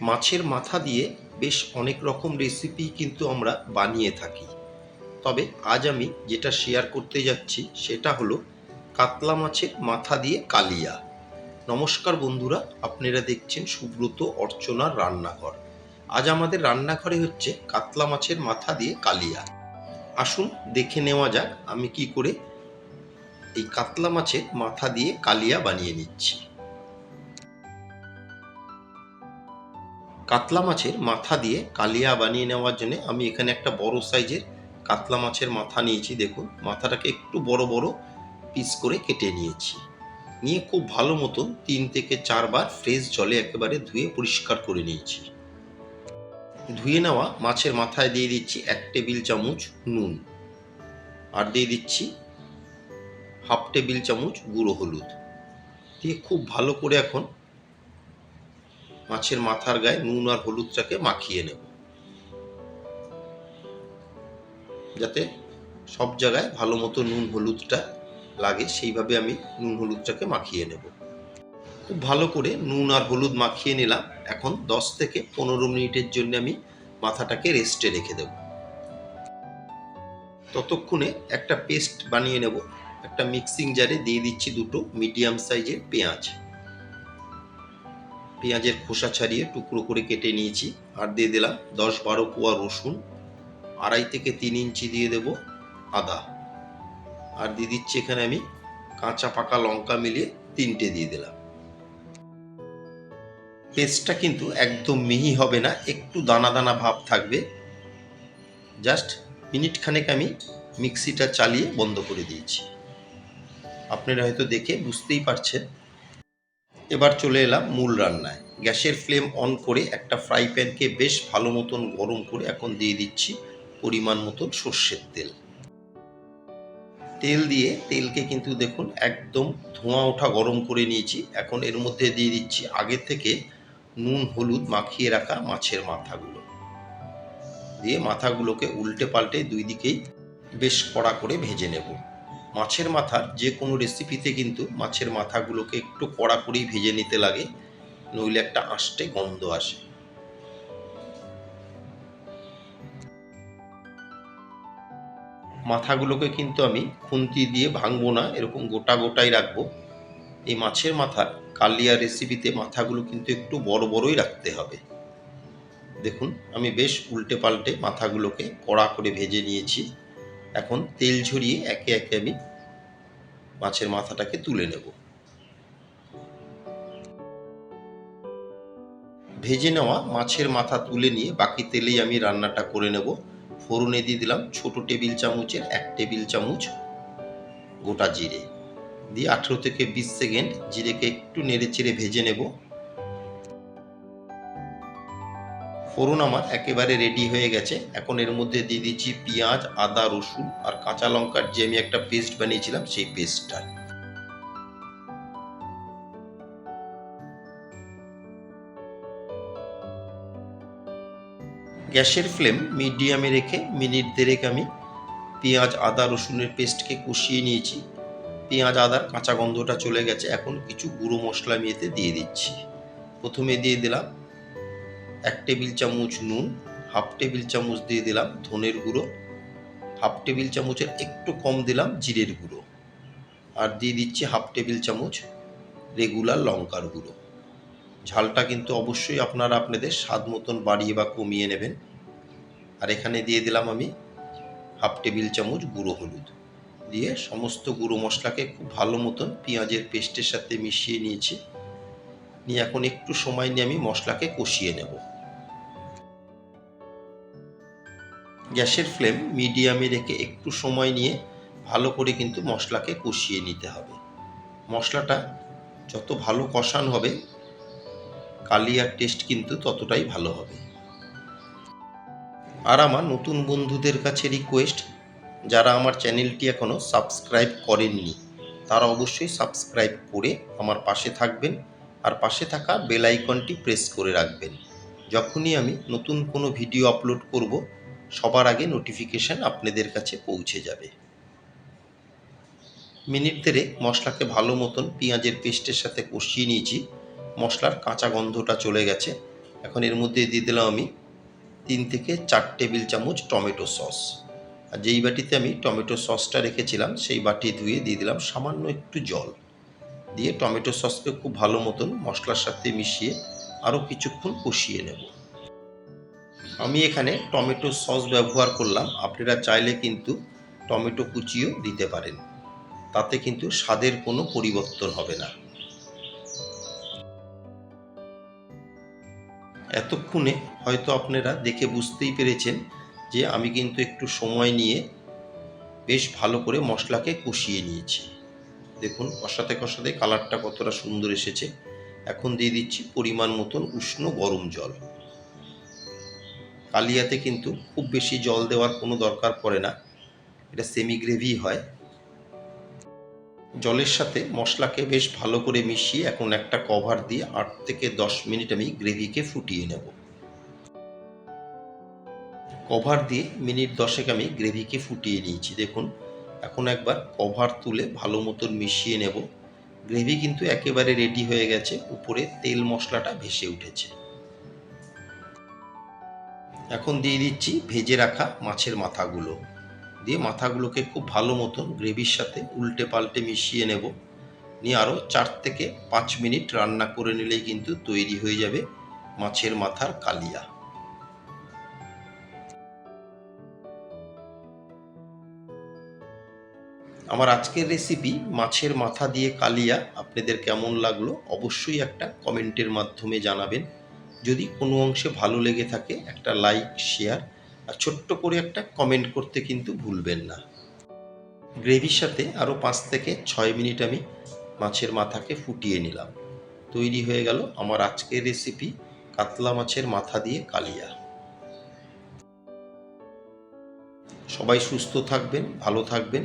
মাছের মাথা দিয়ে বেশ অনেক রকম রেসিপি কিন্তু আমরা বানিয়ে থাকি। তবে আজ আমি যেটা শেয়ার করতে যাচ্ছি সেটা হলো কাতলা মাছের মাথা দিয়ে কালিয়া। নমস্কার বন্ধুরা, আপনারা দেখছেন সুব্রত অর্চনার রান্নাঘর। আজ আমাদের রান্নাঘরে হচ্ছে কাতলা মাছের মাথা দিয়ে কালিয়া। আসুন দেখে নেওয়া যাক আমি কি করে এই কাতলা মাছের মাথা দিয়ে কালিয়া বানিয়ে নিচ্ছি। কাতলা মাছের মাথা দিয়ে কালিয়া বানিয়ে নেওয়ার জন্য আমি এখানে একটা বড় সাইজের কাতলা মাছের মাথা নিয়েছি, দেখুন। মাথাটাকে একটু বড় বড় পিস করে কেটে নিয়েছি। নিয়ে খুব ভালো মতন তিন থেকে চারবার ফ্রেশ জলে একেবারে ধুয়ে পরিষ্কার করে নিয়েছি। ধুয়ে নেওয়া মাছের মাথায় দিয়ে দিচ্ছি এক টেবিল চামচ নুন। আর দিয়ে দিচ্ছি হাফ টেবিল চামচ গুঁড়ো হলুদ। দিয়ে খুব ভালো করে এখন মাছের মাথার গায়ে নুন আর হলুদটাকে মাখিয়ে নেব। যাতে সব জায়গায় ভালো মতো নুন হলুদটা লাগে, সেইভাবে আমি নুন হলুদটাকে মাখিয়ে নেব। খুব ভালো করে নুন আর হলুদ মাখিয়ে নিলাম। এখন দশ থেকে পনেরো মিনিটের জন্য আমি মাথাটাকে রেস্টে রেখে দেব। ততক্ষণে একটা পেস্ট বানিয়ে নেব। একটা মিক্সিং জারে দিয়ে দিচ্ছি দুটো মিডিয়াম সাইজের পেঁয়াজ। পেঁয়াজের খোসা ছাড়িয়ে টুকরো করে কেটে নিয়েছি। আর দিয়ে দিলাম দশ বারো কোয়া রসুন। আড়াই থেকে তিন ইঞ্চি দিয়ে দেব আদা। আর দিয়ে দিচ্ছি এখানে আমি কাঁচা পাকা লঙ্কা মিলিয়ে তিনটে দিয়ে দিলাম। পেস্টটা কিন্তু একদম মিহি হবে না, একটু দানা দানা ভাব থাকবে। জাস্ট মিনিট খানেক আমি মিক্সিটা চালিয়ে বন্ধ করে দিয়েছি। আপনারা হয়তো দেখে বুঝতেই পারছেন এবার চলে এলাম মূল রান্নায়। গ্যাসের ফ্লেম অন করে একটা ফ্রাই প্যানকে বেশ ভালো মতন গরম করে এখন দিয়ে দিচ্ছি পরিমাণ মতন সর্ষের তেল। তেল দিয়ে তেলকে কিন্তু দেখুন একদম ধোঁয়া ওঠা গরম করে নিয়েছি। এখন এর মধ্যে দিয়ে দিচ্ছি আগে থেকে নুন, হলুদ মাখিয়ে রাখা মাছের মাথাগুলো। দিয়ে মাথাগুলোকে উল্টে পাল্টে দুই দিকেই বেশ কড়া করে ভেজে নেব। মাছের মাথার যে কোনো রেসিপিতে কিন্তু মাছের মাথাগুলোকে একটু কড়া করেই ভেজে নিতে লাগে, নইলে একটা আষ্টে গন্ধ আসে। মাথাগুলোকে কিন্তু আমি খুন্তি দিয়ে ভাঙবো না, এরকম গোটা গোটাই রাখব। এই মাছের মাথা কালিয়া রেসিপিতে মাথাগুলো কিন্তু একটু বড় বড়ই রাখতে হবে। দেখুন, আমি বেশ উল্টে পাল্টে মাথাগুলোকে কড়া করে ভেজে নিয়েছি। এখন তেল ঝরিয়ে একে একে আমি মাছের মাথাটাকে তুলে নেব। ভেজে নেওয়া মাছের মাথা তুলে নিয়ে বাকি তেলেই আমি রান্নাটা করে নেব। ফোড়নে দিয়ে দিলাম ছোট টেবিল চামচের এক টেবিল চামচ গোটা জিরে। দিয়ে আঠেরো থেকে বিশ সেকেন্ড জিরেকে একটু নেড়ে চেড়ে ভেজে নেব। ফোড়ন আমার, একেবারে রেডি হয়ে গেছে। এখন এর মধ্যে দিয়ে দিচ্ছি পেঁয়াজ, আদা, রসুন আর কাঁচা লঙ্কার যে আমি একটা পেস্ট বানিয়েছিলাম, সেই পেস্টটা গ্যাসের ফ্লেম মিডিয়ামে রেখে মিনিট দেড়েক আমি পেঁয়াজ, আদা, রসুনের পেস্টকে কষিয়ে নিয়েছি। পেঁয়াজ, আদার কাঁচা গন্ধটা চলে গেছে। এখন কিছু গুঁড়ো মশলা আমি এতে দিয়ে দিচ্ছি। প্রথমে দিয়ে দিলাম এক টেবিল চামচ নুন, হাফ টেবিল চামচ দিয়ে দিলাম ধনের গুঁড়ো, হাফ টেবিল চামচের একটু কম দিলাম জিরের গুঁড়ো আর দিয়ে দিচ্ছি হাফ টেবিল চামচ রেগুলার লঙ্কার গুঁড়ো। ঝালটা কিন্তু অবশ্যই আপনারা আপনাদের স্বাদ মতন বাড়িয়ে বা কমিয়ে নেবেন। আর এখানে দিয়ে দিলাম আমি হাফ টেবিল চামচ গুঁড়ো হলুদ দিয়ে সমস্ত গুঁড়ো মশলাকে খুব ভালো মতন পেঁয়াজের পেস্টের সাথে মিশিয়ে নিয়েছি। নিয়ে এখন একটু সময় নিয়ে আমি মশলাকে কষিয়ে নেব। গ্যাসের ফ্লেম মিডিয়ামে রেখে একটু সময় নিয়ে ভালো করে কিন্তু মশলাকে কষিয়ে নিতে হবে। মশলাটা যত ভালো কষান হবে, কালিয়ার টেস্ট কিন্তু ততটাই ভালো হবে। আর আমার নতুন বন্ধুদের কাছে রিকোয়েস্ট, যারা আমার চ্যানেলটি এখনও সাবস্ক্রাইব করেননি, তারা অবশ্যই সাবস্ক্রাইব করে আমার পাশে থাকবেন। আর পাশে থাকা বেল আইকনটি প্রেস করে রাখবেন। যখনই আমি নতুন কোনো ভিডিও আপলোড করব, সবার আগে নোটিফিকেশান আপনাদের কাছে পৌঁছে যাবে। মিনিট দেড়ে মশলাকে ভালো মতন পেঁয়াজের পেস্টের সাথে কষিয়ে নিয়েছি। মশলার কাঁচা গন্ধটা চলে গেছে। এখন এর মধ্যে দিয়ে দিলাম আমি তিন থেকে চার টেবিল চামচ টমেটো সস। আর যেই বাটিতে আমি টমেটো সসটা রেখেছিলাম, সেই বাটি ধুয়ে দিয়ে দিলাম সামান্য একটু জল। দিয়ে টমেটো সসকে খুব ভালো মতন মশলার সাথে মিশিয়ে আরও কিছুক্ষণ কষিয়ে নেব। আমি এখানে টমেটো সস ব্যবহার করলাম। আপনারা চাইলে কিন্তু টমেটো কুচিও দিতে পারেন। তাতে কিন্তু স্বাদের কোনো পরিবর্তন হবে না। এতক্ষণে হয়তো আপনারা দেখে বুঝতেই পেরেছেন যে আমি কিন্তু একটু সময় নিয়ে বেশ ভালো করে মশলাকে কষিয়ে নিয়েছি। দেখুন, কষাতে কষাতে কালারটা কতটা সুন্দর এসেছে। এখন দিয়ে দিচ্ছি পরিমাণ মতন উষ্ণ গরম জল। কালিয়াতে কিন্তু খুব বেশি জল দেওয়ার কোনো দরকার পড়ে না। এটা সেমি গ্রেভি হয়। জলের সাথে মশলাকে বেশ ভালো করে মিশিয়ে এখন একটা কভার দিয়ে আট থেকে দশ মিনিট আমি গ্রেভিকে ফুটিয়ে নেব। কভার দিয়ে মিনিট দশেক আমি গ্রেভিকে ফুটিয়ে নিয়েছি। দেখুন এখন একবার কভার তুলে ভালো মতন মিশিয়ে নেব। গ্রেভি কিন্তু একেবারে রেডি হয়ে গেছে, উপরে তেল মশলাটা ভেসে উঠেছে। এখন দিয়ে দিচ্ছি ভেজে রাখা মাছের মাথাগুলো। দিয়ে মাথাগুলোকে খুব ভালো মতন গ্রেভির সাথে উল্টে পাল্টে মিশিয়ে নেব। নিয়ে আরও চার থেকে পাঁচ মিনিট রান্না করে নিলেই কিন্তু তৈরি হয়ে যাবে মাছের মাথার কালিয়া। আমার আজকের রেসিপি মাছের মাথা দিয়ে কালিয়া আপনাদের কেমন লাগল অবশ্যই একটা কমেন্টের মাধ্যমে জানাবেন। যদি কোনো অংশে ভালো লেগে থাকে, একটা লাইক শেয়ার আর ছোট্ট করে একটা কমেন্ট করতে কিন্তু ভুলবেন না। গ্রেভির সাথে আরও পাঁচ থেকে ছয় মিনিট আমি মাছের মাথাকে ফুটিয়ে নিলাম। তৈরি হয়ে গেল আমার আজকের রেসিপি কাতলা মাছের মাথা দিয়ে কালিয়া। সবাই সুস্থ থাকবেন, ভালো থাকবেন।